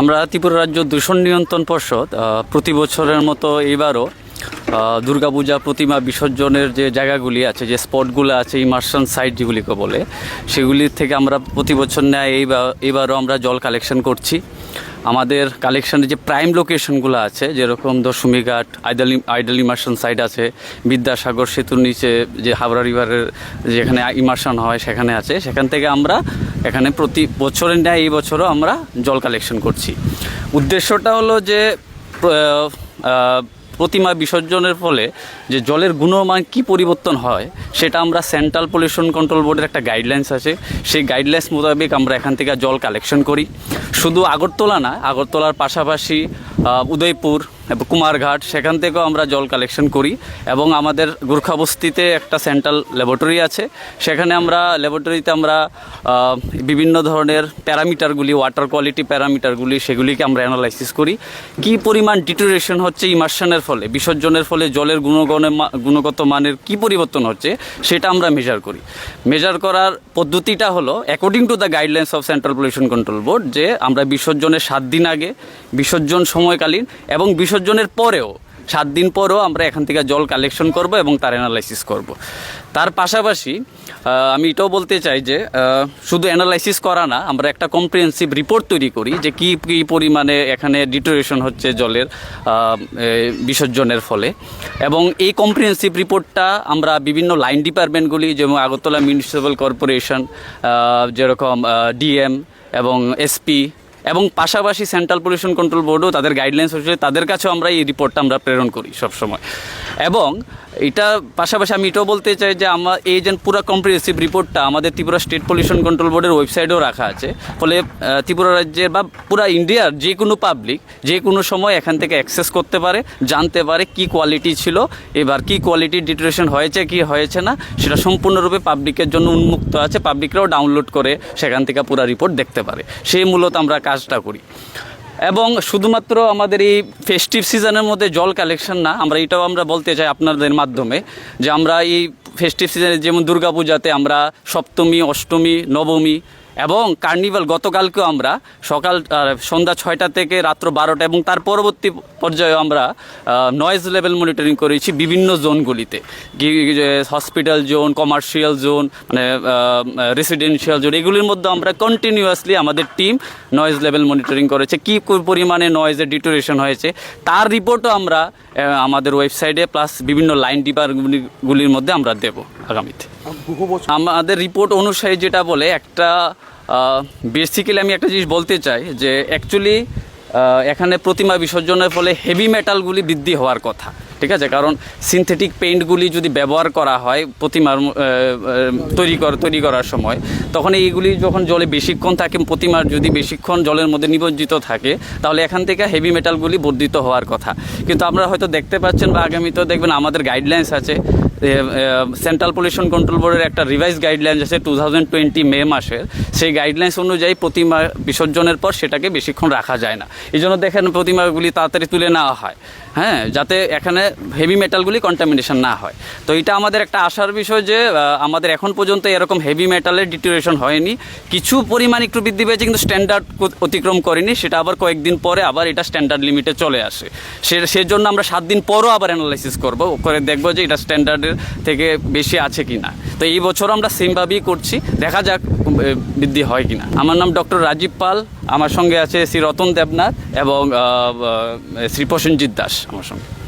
আমরা ত্রিপুরা রাজ্য দূষণ নিয়ন্ত্রণ পর্ষদ প্রতি বছরের মতো এইবারও দুর্গাপূজা প্রতিমা বিসর্জনের যে জায়গাগুলি আছে, যে স্পটগুলো আছে ইমার্শন সাইট যেগুলিকে বলে, সেগুলির থেকে আমরা প্রতি বছর নেয় এইবার এবারও আমরা জল কালেকশন করছি। আমাদের কালেকশনের যে প্রাইম লোকেশনগুলো আছে, যেরকম দশমীঘাট, আইডালি, আইডাল ইমার্শন সাইট আছে, বিদ্যাসাগর সেতুর নিচে যে হাওড়া রিভারের যেখানে ইমার্শন হয়, সেখানে আছে। সেখান থেকে আমরা এখানে প্রতি বছরের ন্যায় এই বছরও আমরা জল কালেকশন করছি। উদ্দেশ্যটা হলো যে প্রতিমা বিসর্জনের ফলে যে জলের গুণমান কি পরিবর্তন হয়, সেটা আমরা সেন্ট্রাল পলিউশন কন্ট্রোল বোর্ডের একটা গাইডলাইন্স আছে। সেই গাইডলাইন্স মোতাবেক আমরা এখান থেকে জল কালেকশন করি। শুধু আগরতলা না, আগরতলার পাশাপাশি উদয়পুর কুমারঘাট, সেখান থেকেও আমরা জল কালেকশন করি এবং আমাদের গোর্খাবস্তিতে একটা সেন্ট্রাল ল্যাবরেটরি আছে। সেখানে আমরা ল্যাবরেটরিতে আমরা বিভিন্ন ধরনের প্যারামিটারগুলি ওয়াটার কোয়ালিটি প্যারামিটারগুলি, সেগুলিকে আমরা অ্যানালাইসিস করি। কি পরিমাণ ডিটোরেশন হচ্ছে ইমার্শনের ফলে, বিসর্জনের ফলে, জলের গুণগণের মা- গুণগত মানের কি পরিবর্তন হচ্ছে, সেটা আমরা মেজার করি। মেজার করার পদ্ধতিটা হলো according to the guidelines of central pollution control board যে আমরা বিসর্জনের সাত দিন আগে, বিসর্জন সময়কালীন এবং বিসর্জনের পরেও, সাত দিন পরও আমরা এখান থেকে জল কালেকশন করব এবং তার অ্যানালাইসিস করব। তার পাশাপাশি আমি এটাও বলতে চাই যে শুধু অ্যানালাইসিস করা না, আমরা একটা কম্প্রিহেন্সিভ রিপোর্ট তৈরি করি যে কী কী পরিমাণে এখানে ডিটোরেশন হচ্ছে জলের বিসর্জনের ফলে। এবং এই কম্প্রিহেন্সিভ রিপোর্টটা আমরা বিভিন্ন লাইন ডিপার্টমেন্টগুলি যেমন আগরতলা মিউনিসিপ্যাল কর্পোরেশন যেরকম ডিএম এবং এসপি এবং পাশাপাশি সেন্ট্রাল পলিউশন কন্ট্রোল বোর্ডও তাদের গাইডলাইন্স হচ্ছে তাদের কাছেও আমরা এই রিপোর্টটা আমরা প্রেরণ করি সবসময়। এবং এটা পাশাপাশি আমি এটাও বলতে চাই যে আমার এই যে পুরো কম্প্রিহেন্সিভ রিপোর্টটা আমাদের ত্রিপুরা স্টেট পলিউশন কন্ট্রোল বোর্ডের ওয়েবসাইটেও রাখা আছে। ফলে ত্রিপুরা রাজ্যের বা পুরো ইন্ডিয়ার যে কোনো পাবলিক যে কোনো সময় এখান থেকে অ্যাক্সেস করতে পারে, জানতে পারে কি কোয়ালিটি ছিল, এবার কি কোয়ালিটির ডিটোরেশন হয়েছে, কি হয়েছে না, সেটা সম্পূর্ণরূপে পাবলিকের জন্য উন্মুক্ত আছে। পাবলিকরাও ডাউনলোড করে সেখান থেকে পুরো রিপোর্ট দেখতে পারে। সেই মূলত আমরা কাজটা করি। এবং শুধুমাত্র আমাদের এই ফেস্টিভ সিজনের মধ্যে জল কালেকশন না, আমরা এটাও আমরা বলতে চাই আপনাদের মাধ্যমে যে আমরা এই ফেস্টিভ সিজনে যেমন দুর্গাপূজাতে আমরা সপ্তমী, অষ্টমী, নবমী এবং কার্নিভাল গতকালকেও আমরা সকাল সন্ধ্যা ছয়টা থেকে রাত্র বারোটা এবং তার পরবর্তী পর্যায়ে আমরা নয়েজ লেভেল মনিটরিং করেছি বিভিন্ন জোনগুলিতে। হসপিটাল জোন কমার্শিয়াল জোন মানে রেসিডেন্সিয়াল জোন এগুলির মধ্যে আমরা কন্টিনিউয়াসলি আমাদের টিম নয়েজ লেভেল মনিটরিং করেছে। কী পরিমাণে নয়েজের ডিটোরেশন হয়েছে তার রিপোর্টও আমরা আমাদের ওয়েবসাইটে প্লাস বিভিন্ন লাইন ডিপার্টমেন্টগুলির মধ্যে আমরা দেব আগামীতে। আমাদের রিপোর্ট অনুসারে যেটা বলে একটা বেসিক্যালি আমি একটা জিনিস বলতে চাই যে অ্যাকচুয়ালি এখানে প্রতিমা বিসর্জনের ফলে হেভি মেটালগুলি বৃদ্ধি হওয়ার কথা, ঠিক আছে? কারণ সিনথেটিক পেইন্টগুলি যদি ব্যবহার করা হয় প্রতিমার তৈরি কর, তৈরি করার সময়, তখন এইগুলি যখন জলে বেশিক্ষণ থাকে, প্রতিমার যদি বেশিক্ষণ জলের মধ্যে নিমজ্জিত থাকে, তাহলে এখান থেকে হেভি মেটালগুলি বর্ধিত হওয়ার কথা। কিন্তু আমরা হয়তো দেখতে পাচ্ছেন বা আগামীতেও দেখবেন আমাদের গাইডলাইন্স আছে সেন্ট্রাল পলিউশন কন্ট্রোল বোর্ডের একটা রিভাইজ গাইডলাইন্স আছে টু থাউজেন্ড টোয়েন্টি মে মাসের। সেই গাইডলাইন্স অনুযায়ী প্রতিমা বিসর্জনের পর সেটাকে বেশিক্ষণ রাখা যায় না। এই জন্য দেখেন প্রতিমাগুলি তাড়াতাড়ি তুলে নেওয়া হয়। হ্যাঁ যাতে এখানে হেভি মেটালগুলি কন্টামিনেশন না হয়। তো এটা আমাদের একটা আশার বিষয় যে আমাদের এখন পর্যন্ত এরকম হেভি মেটালের ডিটোরেশন হয়নি। কিছু পরিমাণ একটু বৃদ্ধি পেয়েছে, কিন্তু স্ট্যান্ডার্ড অতিক্রম করেনি। সেটা আবার কয়েকদিন পরে আবার এটা স্ট্যান্ডার্ড লিমিটে চলে আসে। সে সেজন্য আমরা সাত দিন পরও আবার অ্যানালাইসিস করব, করে দেখব যে এটা স্ট্যান্ডার্ডের থেকে বেশি আছে কি না তো এই বছর আমরা সেমভাবেই করছি। দেখা যাক বৃদ্ধি হয় কি না আমার নাম ডক্টর রাজীব পাল। আমার সঙ্গে আছে শ্রী রতন দেবনাথ এবং শ্রী প্রসেনজিৎ দাস আমার সঙ্গে।